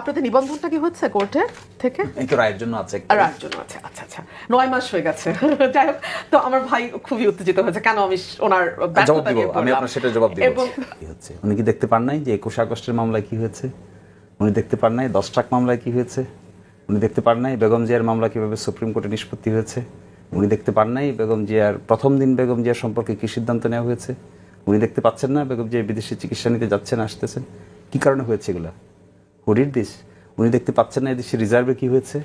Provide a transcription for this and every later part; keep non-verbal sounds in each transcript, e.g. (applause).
আপনাদের নিবন্ধনটা কি হচ্ছে কোর্টে থেকে? এই তো রায়ের জন্য আছে আর রাত জন্য আছে আচ্ছা আচ্ছা। নয় মাস হয়ে গেছে। (laughs) যাই হোক তো আমার ভাই খুবই উত্তেজিত হয়েছে কেন আমি ওনার জবাব দিব আমি আপনার সেটা জবাব দিব। এবং কি হচ্ছে? উনি কি দেখতে পান নাই যে একুশ আগস্টের মামলায় কি হয়েছে? উনি দেখতে পান নাই দশ ট্রাক মামলায় কি হয়েছে? উনি দেখতে পান নাই বেগম জিয়ার মামলা কীভাবে সুপ্রিম কোর্টে নিষ্পত্তি হয়েছে? উনি দেখতে পান নাই বেগম জিয়ার প্রথম দিন বেগম জিয়ার সম্পর্কে কি সিদ্ধান্ত নেওয়া হয়েছে? উনি দেখতে পাচ্ছেন না বেগম জিয়া বিদেশে চিকিৎসা নিতে যাচ্ছেন আসতেছেন। কি কারণে হয়েছে এগুলা? হুডির দেশ, উনি দেখতে পাচ্ছেন না এদেশে রিজার্ভে কি হয়েছে।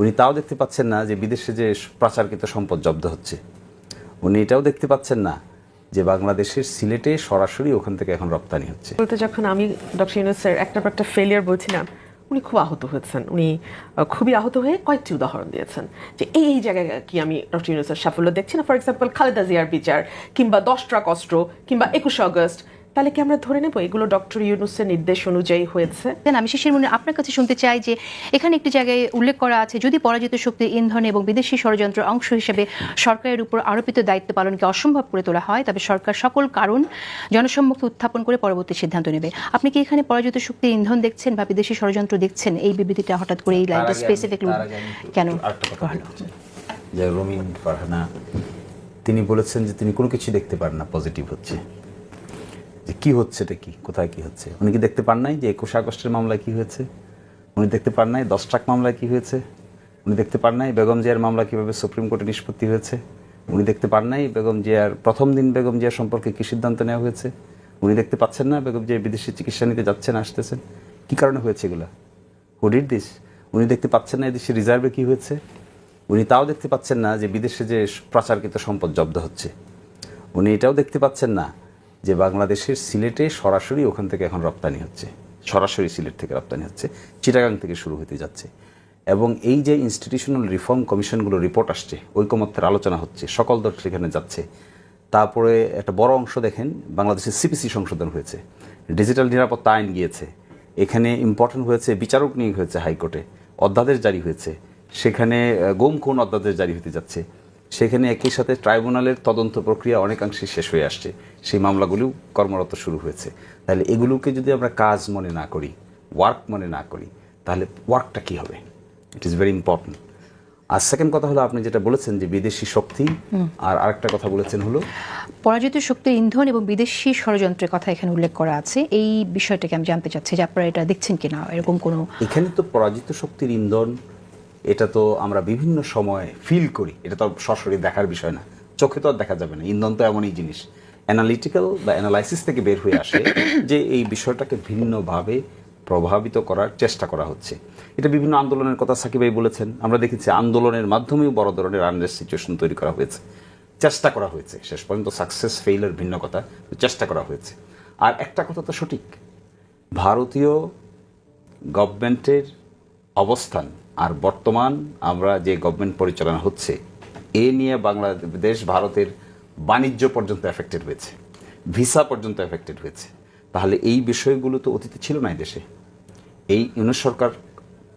উনি তাও দেখতে পাচ্ছেন না যে বিদেশে যে পাচারকৃত সম্পদ জব্দ হচ্ছে। উনি এটাও দেখতে পাচ্ছেন না যে বাংলাদেশের সিলেটে সরাসরি ওখান থেকে এখন রপ্তানি হচ্ছে। বলতে যখন আমি ডক্টর ইউনুসের একটা পর একটা ফেলিয়ার বলছিলাম, উনি খুব আহত হয়েছেন। উনি খুবই আহত হয়ে কয়েকটি উদাহরণ দিয়েছেন যে এই এই জায়গায় কি আমি ডক্টর ইউনুসের সাফল্য দেখছি না? ফর এক্সাম্পল খালেদা জিয়ার বিচার, কিংবা দশ ট্রাক অস্ত্র, কিংবা একুশে অগস্ট তাহলে কি আমরা ধরে নেব? এগুলো ডক্টর ইউনুসের নির্দেশ অনুযায়ী হয়েছে। দেন আমি শেষের মনে আপনার কাছে শুনতে চাই যে এখানে একটি জায়গায় উল্লেখ করা আছে যদি পরাজিত শক্তির ইন্ধন এবং বিদেশি ষড়যন্ত্রের অংশ হিসেবে সরকারের উপর আরোপিত দায়িত্ব পালনকে অসম্ভব করে তোলা হয় তবে সরকার সকল কারণ জনসম্মুখে উত্থাপন করে পরবর্তী সিদ্ধান্ত নেবে। আপনি কি এখানে পরাজিত শক্তির ইন্ধন দেখছেন বা বিদেশি ষড়যন্ত্র দেখছেন? এই বিবৃতিটা হঠাৎ করে এই লাইনটা স্পেসিফিক কেন? রমিন ফারহানা তিনি বলেছেন যে তিনি কোনো কিছু দেখতে পারেন না পজিটিভ হচ্ছে। যে কি হচ্ছে, এটা কি? কোথায় কি হচ্ছে? উনি কি দেখতে পান নাই যে একুশ আগস্টের মামলায় কি হয়েছে? উনি দেখতে পান নাই দশ ট্রাক মামলায় কি হয়েছে? উনি দেখতে পান নাই বেগম জিয়ার মামলা কীভাবে সুপ্রিম কোর্টে নিষ্পত্তি হয়েছে? উনি দেখতে পান নাই বেগম জিয়ার প্রথম দিন বেগম জিয়ার সম্পর্কে কি সিদ্ধান্ত নেওয়া হয়েছে? উনি দেখতে পাচ্ছেন না বেগম জিয়া বিদেশে চিকিৎসা নিতে যাচ্ছেন, আসতেছেন? কি কারণে হয়েছে এগুলা? হুডির দিস উনি দেখতে পাচ্ছেন না এদেশে রিজার্ভে কি হয়েছে? উনি তাও দেখতে পাচ্ছেন না যে বিদেশে যে পাচারকৃত সম্পদ জব্দ হচ্ছে। উনি এটাও দেখতে পাচ্ছেন না যে বাংলাদেশের সিলেটে সরাসরি ওখান থেকে এখন রপ্তানি হচ্ছে, সরাসরি সিলেট থেকে রপ্তানি হচ্ছে, চিটাগাং থেকে শুরু হতে যাচ্ছে। এবং এই যে ইনস্টিটিউশনাল রিফর্ম কমিশনগুলো রিপোর্ট আসছে, ঐকমত্যের আলোচনা হচ্ছে, সকল দল সেখানে যাচ্ছে। তারপরে একটা বড় অংশ দেখেন, বাংলাদেশের সিপিসি সংশোধন হয়েছে ডিজিটাল নিরাপত্তা আইন গিয়েছে, এখানে ইম্পর্টেন্ট হয়েছে, বিচারক নিয়োগ হয়েছে হাইকোর্টে, অধ্যাদেশ জারি হয়েছে, সেখানে গোম খুন অধ্যাদেশ জারি হতে যাচ্ছে। সেখানে একই সাথে ট্রাইব্যুনালের তদন্ত প্রক্রিয়া অনেকাংশে শেষ হয়ে আসছে। সেই মামলাগুলিও কর্মরত শুরু হয়েছে। তাহলে এগুলোকে যদি আমরা কাজ মনে না করি ওয়ার্ক মনে না করি তাহলে ওয়ার্কটা কী হবে? ইট ইজ ভেরি ইম্পর্টেন্ট আর সেকেন্ড কথা হলো আপনি যেটা বলেছেন যে বিদেশি শক্তি আর আরেকটা কথা বলেছেন হলো পরাজিত শক্তির ইন্ধন এবং বিদেশি ষড়যন্ত্রের কথা এখানে উল্লেখ করা আছে। এই বিষয়টাকে আমি জানতে চাচ্ছি যে আপনারা এটা দেখছেন কিনা? এরকম কোনো এখানে তো পরাজিত শক্তির ইন্ধন এটা তো আমরা বিভিন্ন সময় ফিল করি। এটা তো সরাসরি দেখার বিষয় না। চোখে তো আর দেখা যাবে না। ইন্ধন তো এমনই জিনিস। অ্যানালিটিক্যাল বা অ্যানালাইসিস থেকে বের হয়ে আসে যে এই বিষয়টাকে ভিন্নভাবে প্রভাবিত করার চেষ্টা করা হচ্ছে। এটা বিভিন্ন আন্দোলনের কথা সাকিব ভাই বলেছেন। আমরা দেখেছি আন্দোলনের মাধ্যমেও বড় ধরনের আনরেস্ট সিচুয়েশন তৈরি করা হয়েছে। চেষ্টা করা হয়েছে। শেষ পর্যন্ত সাকসেস ফেইলের ভিন্ন কথা চেষ্টা করা হয়েছে। আর একটা কথা তো সঠিক। ভারতীয় গভর্নমেন্টের অবস্থান আর বর্তমান আমরা যে গভর্নমেন্ট পরিচালনা হচ্ছে, এ নিয়ে বাংলাদেশ ভারতের বাণিজ্য পর্যন্ত এফেক্টেড হয়েছে ভিসা পর্যন্ত এফেক্টেড হয়েছে। তাহলে এই বিষয়গুলো তো অতীতে ছিল না এই দেশে। এই ইউনিট সরকার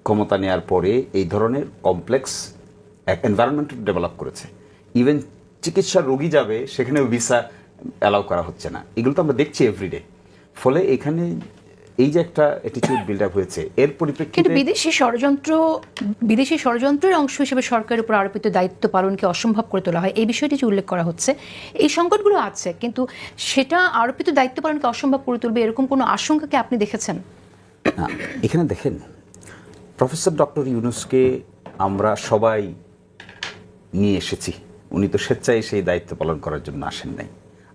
ক্ষমতা নেওয়ার পরে এই ধরনের কমপ্লেক্স এক এনভায়রনমেন্ট ডেভেলপ করেছে। ইভেন চিকিৎসার রোগী যাবে, সেখানেও ভিসা অ্যালাউ করা হচ্ছে না। এগুলো তো আমরা দেখছি এভরিডে ফলে এখানে এই যে একটা অ্যাটিটিউড বিল্ড আপ হয়েছে এর কিন্তু পরিপ্রেক্ষিতে বিদেশি ষড়যন্ত্র বিদেশি ষড়যন্ত্রের অংশ হিসেবে সরকারের উপর আরোপিত দায়িত্ব পালনকে অসম্ভব করে তোলা হয়। এই বিষয়টি যে উল্লেখ করা হচ্ছে এই সংকটগুলো আছে কিন্তু সেটা আরোপিত দায়িত্ব পালনকে অসম্ভব করে তুলবে এরকম কোনো আশঙ্কাকে আপনি দেখেছেন? এখানে দেখেন প্রফেসর ডক্টর ইউনুসকে আমরা সবাই নিয়ে এসেছি। উনি তো স্বেচ্ছায় সেই দায়িত্ব পালন করার জন্য আসেন নাই।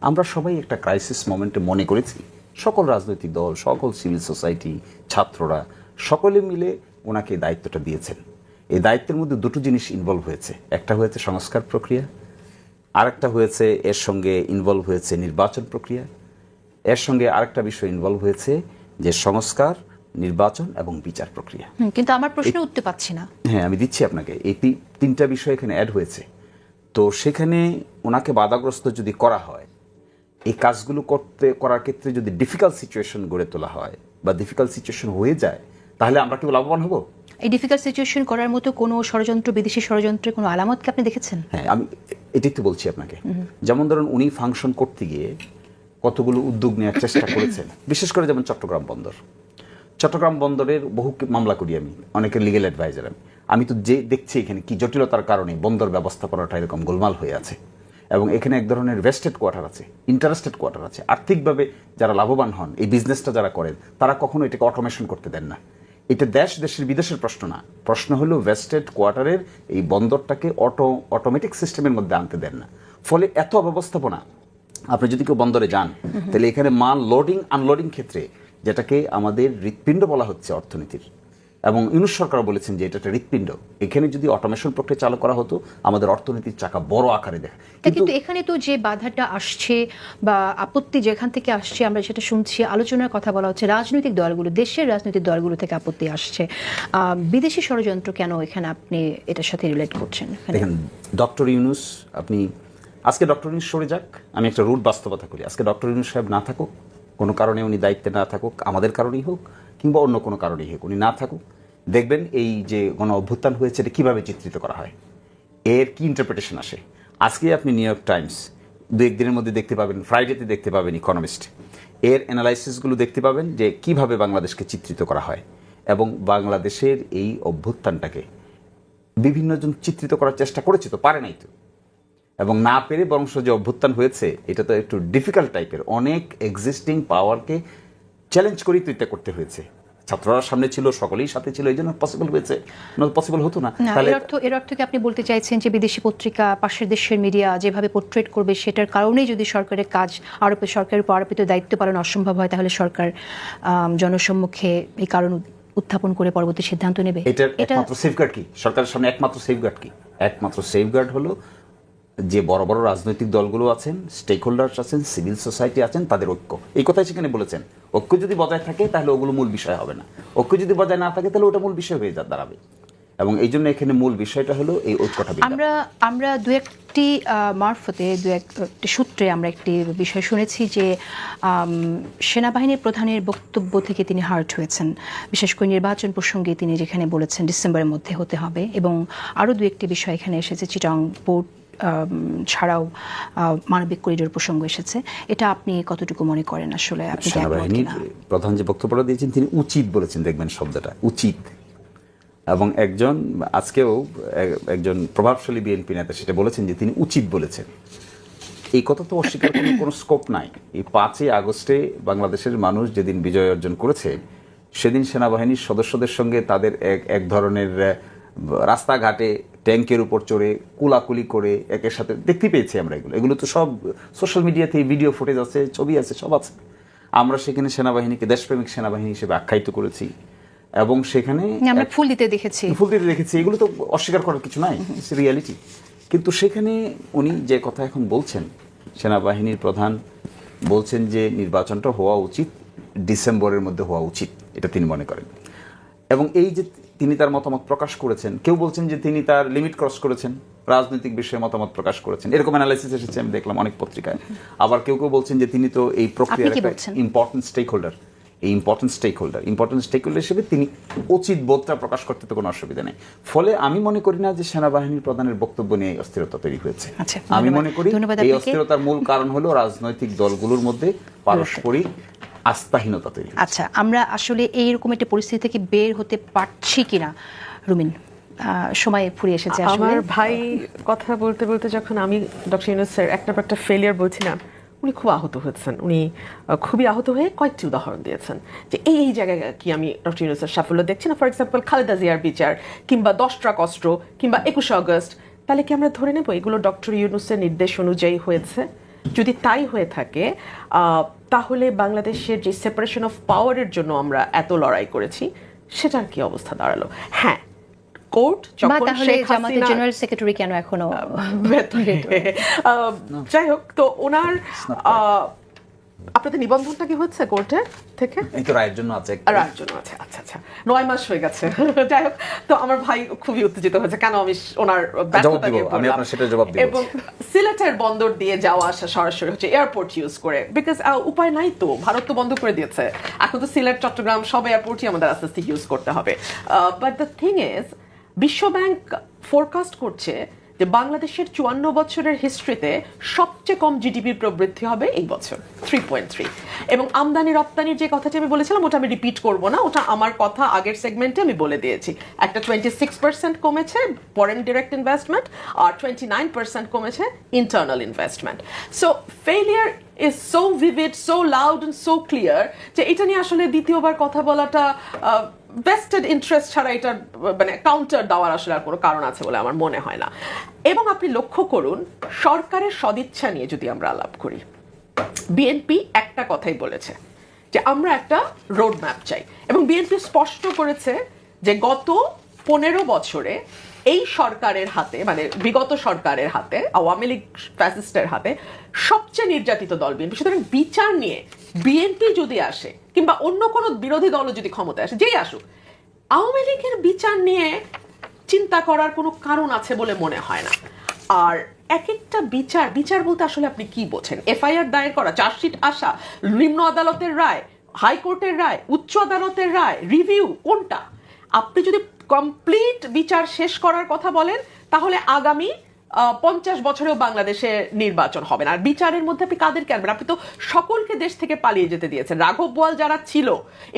আমরা সবাই একটা ক্রাইসিস মোমেন্টে মনে করেছি। সকল রাজনৈতিক দল সকল সিভিল সোসাইটি ছাত্ররা সকলে মিলে ওনাকে দায়িত্বটা দিয়েছেন। এই দায়িত্বের মধ্যে দুটো জিনিস ইনভলভ হয়েছে। একটা হয়েছে সংস্কার প্রক্রিয়া আরেকটা হয়েছে এর সঙ্গে ইনভলভ হয়েছে নির্বাচন প্রক্রিয়া। এর সঙ্গে আরেকটা বিষয় ইনভলভ হয়েছে যে সংস্কার নির্বাচন এবং বিচার প্রক্রিয়া। কিন্তু আমার প্রশ্ন উঠতে পাচ্ছি না। হ্যাঁ আমি দিচ্ছি আপনাকে। এই তিনটা বিষয় এখানে অ্যাড হয়েছে। তো সেখানে ওনাকে বাধাগ্রস্ত যদি করা হয় এই কাজগুলো করতে করার ক্ষেত্রে যদি ডিফিকাল্ট সিচুয়েশন গড়ে তোলা হয় বা ডিফিকাল্ট সিচুয়েশন হয়ে যায় তাহলে আমরা কি লাভবান হব? এই ডিফিকাল্ট সিচুয়েশন করার মতো কোনো ষড়যন্ত্র বিদেশি ষড়যন্ত্রের কোনো আলামত কি আপনি দেখেছেন? হ্যাঁ আমি এটাই তো বলছি আপনাকে। যেমন ধরুন উনি ফাংশন করতে গিয়ে কতগুলো উদ্যোগ নেওয়ার চেষ্টা করেছেন বিশেষ করে যেমন চট্টগ্রাম বন্দর। চট্টগ্রাম বন্দরের বহু মামলা করি আমি অনেকের লিগেল অ্যাডভাইজার আমি। আমি তো যে দেখছি এখানে কি জটিলতার কারণে বন্দর ব্যবস্থাপনাটা এরকম গোলমাল হয়ে আছে। এবং এখানে এক ধরনের ভেস্টেড কোয়ার্টার আছে ইন্টারেস্টেড কোয়ার্টার আছে। আর্থিকভাবে যারা লাভবান হন, এই বিজনেসটা যারা করেন, তারা কখনো এটাকে অটোমেশন করতে দেন না। এটা দেশ, দেশের বিদেশের প্রশ্ন না। প্রশ্ন হলো ভেস্টেড কোয়ার্টারের এই বন্দরটাকে অটো অটোমেটিক সিস্টেমের মধ্যে আনতে দেন না। ফলে এত অব্যবস্থাপনা, আপনি যদি কেউ বন্দরে যান, তাহলে এখানে মাল লোডিং আনলোডিং ক্ষেত্রে যেটাকে আমাদের হৃৎপিণ্ড বলা হচ্ছে অর্থনীতির। এবং ইউনুস সরকার বলেছেন যে এটা একটা হৃৎপিণ্ড। এখানে যদি অটোমেশন প্রক্রিয়া চালু করা হতো আমাদের অর্থনীতির চাকা বড় আকারে দেখা। কিন্তু এখানে তো যে বাধাটা আসছে বা আপত্তি যেখান থেকে আসছে আমরা সেটা শুনছি আলোচনার কথা বলা হচ্ছে রাজনৈতিক দলগুলো দেশের রাজনৈতিক দলগুলো থেকে আপত্তি আসছে। বিদেশি ষড়যন্ত্র কেন এখানে আপনি এটার সাথে রিলেট করছেন? দেখেন ডক্টর ইউনুস আপনি আজকে ডক্টর ইউনুস সরে যাক আমি একটা রুট বাস্তবতা করি। আজকে ডক্টর ইউনুস সাহেব না থাকুক কোনো কারণে উনি দায়িত্বে না থাকুক আমাদের কারণেই হোক কিংবা অন্য কোনো কারণেই হোক উনি না থাকুক দেখবেন এই যে গণ অভ্যুত্থান হয়েছে, এটা কীভাবে চিত্রিত করা হয়? এর কি ইন্টারপ্রিটেশন আসে? আজকে আপনি নিউ ইয়র্ক টাইমস দু একদিনের মধ্যে দেখতে পাবেন ফ্রাইডেতে দেখতে পাবেন ইকোনমিস্ট এর অ্যানালাইসিসগুলো দেখতে পাবেন যে কীভাবে বাংলাদেশকে চিত্রিত করা হয় এবং বাংলাদেশের এই অভ্যুত্থানটাকে বিভিন্নজন চিত্রিত করার চেষ্টা করেছে তো পারে নাই তো। এবং না পেরে বরং যে অভ্যুত্থান হয়েছে, এটা তো একটু ডিফিকাল্ট টাইপের অনেক এক্সিস্টিং পাওয়ারকে চ্যালেঞ্জ করেই তো করতে হয়েছে। ছাত্ররা সামনে ছিল সকলেই সাথে ছিল এই জন্য পসিবল হয়েছে। পসিবল হতো না। তাহলে এর অর্থ এর অর্থ কি আপনি বলতে চাইছেন যে বিদেশি পত্রিকা পাশের দেশের মিডিয়া যেভাবে পোর্ট্রেট করবে সেটার কারণেই যদি সরকারের কাজ আরোপে সরকারের উপর আরোপিত দায়িত্ব পালন অসম্ভব হয় তাহলে সরকার জনসম্মুখে এই কারণ উত্থাপন করে পরবর্তী সিদ্ধান্ত নেবে? এটার এটা একমাত্র সেফগার্ড কি? সরকারের সামনে একমাত্র সেফগার্ড কি? একমাত্র সেফগার্ড হলো যে বড় বড় রাজনৈতিক দলগুলো আছেন স্টেক হোল্ডার্স আছেন সিভিল সোসাইটি আছেন তাদের ঐক্য। এই কথাই সেখানে বলেছেন। ঐক্য যদি বজায় থাকে তাহলে ওগুলো মূল বিষয় হবে না। ঐক্য যদি বজায় না থাকে তাহলে ওটা মূল বিষয় হয়ে দাঁড়াবে। এবং এই জন্য এখানে মূল বিষয়টা হলো এই ঐক্যটা আমরা আমরা দু একটি মারফতে দু একটি সূত্রে আমরা একটি বিষয় শুনেছি যে সেনাবাহিনীর প্রধানের বক্তব্য থেকে তিনি হার্ট হয়েছেন। বিশেষ করে নির্বাচন প্রসঙ্গে তিনি যেখানে বলেছেন ডিসেম্বরের মধ্যে হতে হবে। এবং আরও দু একটি বিষয় এখানে এসেছে চিটং আম, ছাড়াও মানবিক করিডোর প্রসঙ্গ এসেছে। এটা আপনি কতটুকু মনে করেন আসলে? আপনি? প্রধান যে বক্তব্যটা দিয়েছেন তিনি উচিত বলেছেন দেখবেন শব্দটা উচিত। এবং একজন আজকেও একজন প্রভাবশালী বিএনপি নেতা সেটা বলেছেন যে তিনি উচিত বলেছেন। এই কথা তো অস্বীকার করার কোনো স্কোপ নাই। এই পাঁচই আগস্টে বাংলাদেশের মানুষ যেদিন বিজয় অর্জন করেছে সেদিন সেনাবাহিনীর সদস্যদের সঙ্গে তাদের এক এক ধরনের রাস্তাঘাটে ট্যাঙ্কের উপর চড়ে কুলাকুলি করে একের সাথে দেখতে পেয়েছি আমরা এগুলো। এগুলো তো সব সোশ্যাল মিডিয়াতে ভিডিও ফুটেজ আছে ছবি আছে সব আছে। আমরা সেখানে সেনাবাহিনীকে দেশপ্রেমিক সেনাবাহিনী হিসেবে আখ্যায়িত করেছি। এবং সেখানে আমরা ফুল দিতে দেখেছি। ফুল দিতে দেখেছি। এগুলো তো অস্বীকার করার কিছু নাই রিয়ালিটি কিন্তু সেখানে উনি যে কথা এখন বলছেন সেনাবাহিনীর প্রধান বলছেন যে নির্বাচনটা হওয়া উচিত ডিসেম্বরের মধ্যে হওয়া উচিত এটা তিনি মনে করেন। এবং এই যে তিনি তার মতামত প্রকাশ করেছেন। কেউ বলছেন যে তিনি তার লিমিট ক্রস করেছেন। রাজনৈতিক বিষয়ে মতামত প্রকাশ করেছেন। এরকম অ্যানালাইসিস এসেছে আমি দেখলাম অনেক পত্রিকায়। আবার কেউ কেউ বলছেন যে তিনি তো এই প্রক্রিয়ার একটা ইম্পর্টেন্ট স্টেক হোল্ডার এই important stakeholder important stakeholder হিসেবে তিনি উচিত বোধটা প্রকাশ করতে তো কোনো অসুবিধা নেই। ফলে আমি মনে করি না যে সেনাবাহিনীর প্রধানের বক্তব্য নিয়ে এই অস্থিরতা তৈরি হয়েছে। আচ্ছা, আমি মনে করি এই অস্থিরতার মূল কারণ হলো রাজনৈতিক দলগুলোর মধ্যে পারস্পরিক আস্থাহীনতা তৈরি আচ্ছা আমরা আসলে এইরকম একটা পরিস্থিতি থেকে বের হতে পারছি কিনা? রুমিন সময় ফুরিয়ে এসেছে আমার ভাই কথা বলতে বলতে যখন আমি ডক্টর ইউনুসের একটা একটা ফেলিয়ার বলছিলাম উনি খুব আহত হয়েছেন। উনি খুবই আহত হয়ে কয়েকটি উদাহরণ দিয়েছেন। যে এই এই জায়গায় কি আমি ডক্টর ইউনুসের সাফল্য দেখছি না? ফর এক্সাম্পল খালেদা জিয়ার বিচার কিংবা দশ ট্রাক অস্ত্র কিংবা একুশে অগস্ট তাহলে কি আমরা ধরে নেব? এগুলো ডক্টর ইউনুসের নির্দেশ অনুযায়ী হয়েছে? যদি তাই হয়ে থাকে আহ, তাহলে বাংলাদেশের যে সেপারেশন অফ পাওয়ারের জন্য আমরা এত লড়াই করেছি সেটার কি অবস্থা দাঁড়াল? হ্যাঁ কোর্ট যখন শেখ হাসিনা জেনারেল সেক্রেটারি কেন এখনও আহ, (laughs) যাই হোক তো ওনার আহ, আপনাদের নিবন্ধনটা কি হচ্ছে কোর্টে থেকে? এই তো রায়ের জন্য আছে। আর একজন আছে আচ্ছা আচ্ছা। নয় মাস হয়ে গেছে। (laughs) যাই হোক তো আমার ভাই খুবই উত্তেজিত হয়েছে কেন আমি ওনার আমি আপনার সেটার জবাব দিব। এবং সিলেটের বন্দর দিয়ে যাওয়া আসা সরাসরি হচ্ছে এয়ারপোর্ট ইউজ করে। বিকজ উপায় নাই তো ভারত তো বন্ধ করে দিয়েছে। এখন তো সিলেট চট্টগ্রাম সব এয়ারপোর্টই আমাদের আস্তে আস্তে ইউজ করতে হবে। বাট দ্য থিং ইজ বিশ্ব ব্যাংক ফোরকাস্ট করছে যে বাংলাদেশের চুয়ান্ন বছরের হিস্ট্রিতে সবচেয়ে কম জিডিপির প্রবৃদ্ধি হবে এই বছর থ্রি পয়েন্ট থ্রি এবং আমদানি রপ্তানির যে কথাটি আমি বলেছিলাম, ওটা আমি রিপিট করব না, ওটা আমার কথা আগের সেগমেন্টে আমি বলে দিয়েছি। একটা টোয়েন্টি সিক্স পার্সেন্ট কমেছে ফরেন ডিরেক্ট ইনভেস্টমেন্ট আর টোয়েন্টি নাইন পার্সেন্ট কমেছে internal investment so failure is so vivid so loud and so clear যে এটা নিয়ে আসলে দ্বিতীয়বার কথা বলাটা ভেস্টেড ইন্টারেস্ট ছাড়া এটা মানে কাউন্টার দেওয়ার আসলে কোনো কারণ আছে বলে আমার মনে হয় না। এবং আপনি লক্ষ্য করুন, সরকারের সদিচ্ছা নিয়ে যদি আমরা আলাপ করি বিএনপি একটা কথাই বলেছে যে আমরা একটা রোড ম্যাপ চাই। এবং বিএনপি স্পষ্ট করেছে যে গত পনেরো বছরে এই সরকারের হাতে মানে বিগত সরকারের হাতে, আওয়ামী লীগ ফ্যাসিস্টের হাতে সবচেয়ে নির্যাতিত দল বিএনপি সুতরাং বিচার নিয়ে বিএনপি যদি আসে, কিংবা অন্য কোনো বিরোধী দলও যদি ক্ষমতায় আসে, যেই আসুক, আওয়ামী লীগের বিচার নিয়ে চিন্তা করার কোনো কারণ আছে বলে মনে হয় না। আর এক একটা বিচার বিচার বলতে আসলে আপনি কি বোঝেন? এফআইআর দায়ের করা, চার্জশিট আসা, নিম্ন আদালতের রায়, হাইকোর্টের রায়, উচ্চ আদালতের রায়, রিভিউ কোনটা? আপনি যদি কমপ্লিট বিচার শেষ করার কথা বলেন তাহলে আগামী পঞ্চাশ বছরেও বাংলাদেশে নির্বাচন হবে না। আর বিচারের মধ্যে আপনি কাদেরকে আনবেন আপনি তো সকলকে দেশ থেকে পালিয়ে যেতে দিয়েছেন। রাঘব বোয়াল যারা ছিল,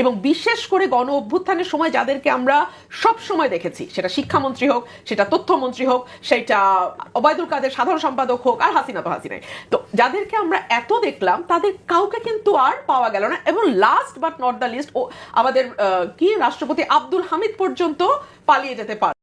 এবং বিশেষ করে গণ অভ্যুত্থানের সময় যাদেরকে আমরা সব সময় দেখেছি, সেটা শিক্ষামন্ত্রী হোক, সেটা তথ্যমন্ত্রী হোক, সেটা ওবায়দুল কাদের সাধারণ সম্পাদক হোক, আর হাসিনা তো হাসিনাই। তো যাদেরকে আমরা এত দেখলাম, তাদের কাউকে কিন্তু আর পাওয়া গেল না। এবং last but not the least ও আমাদের কি? রাষ্ট্রপতি আব্দুল হামিদ পর্যন্ত পালিয়ে যেতে পারে